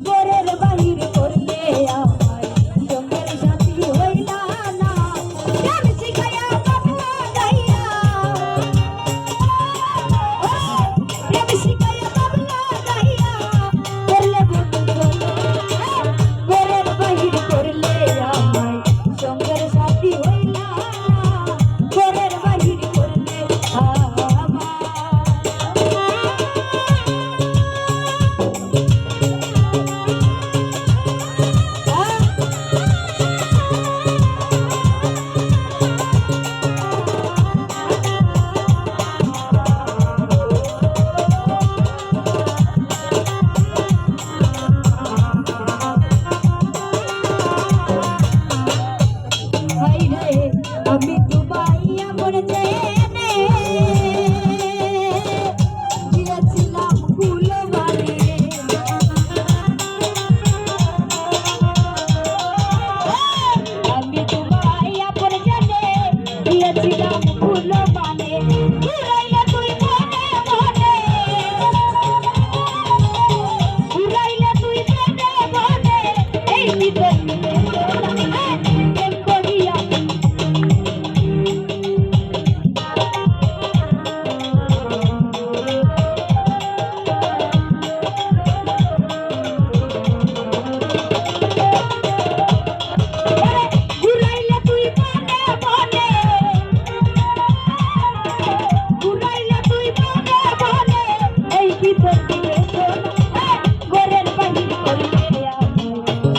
ঘরের বাহিরে করলে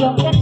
Santo.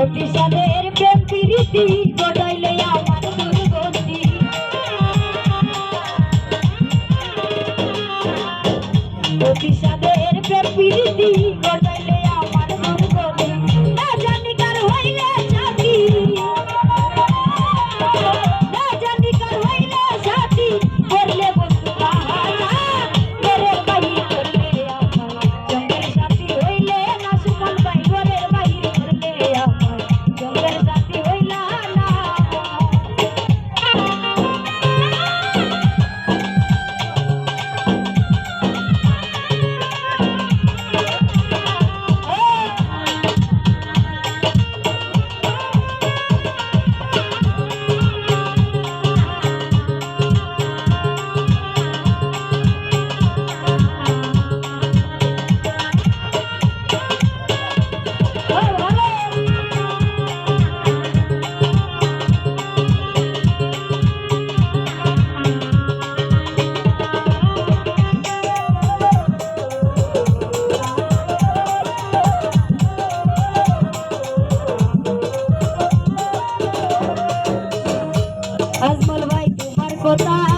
অতিশালের প্রেম প্রীতি বদলে আমার দুর্গতি। অতিশালের প্রেম প্রীতি বদলে अजमल भाई कुमार कोता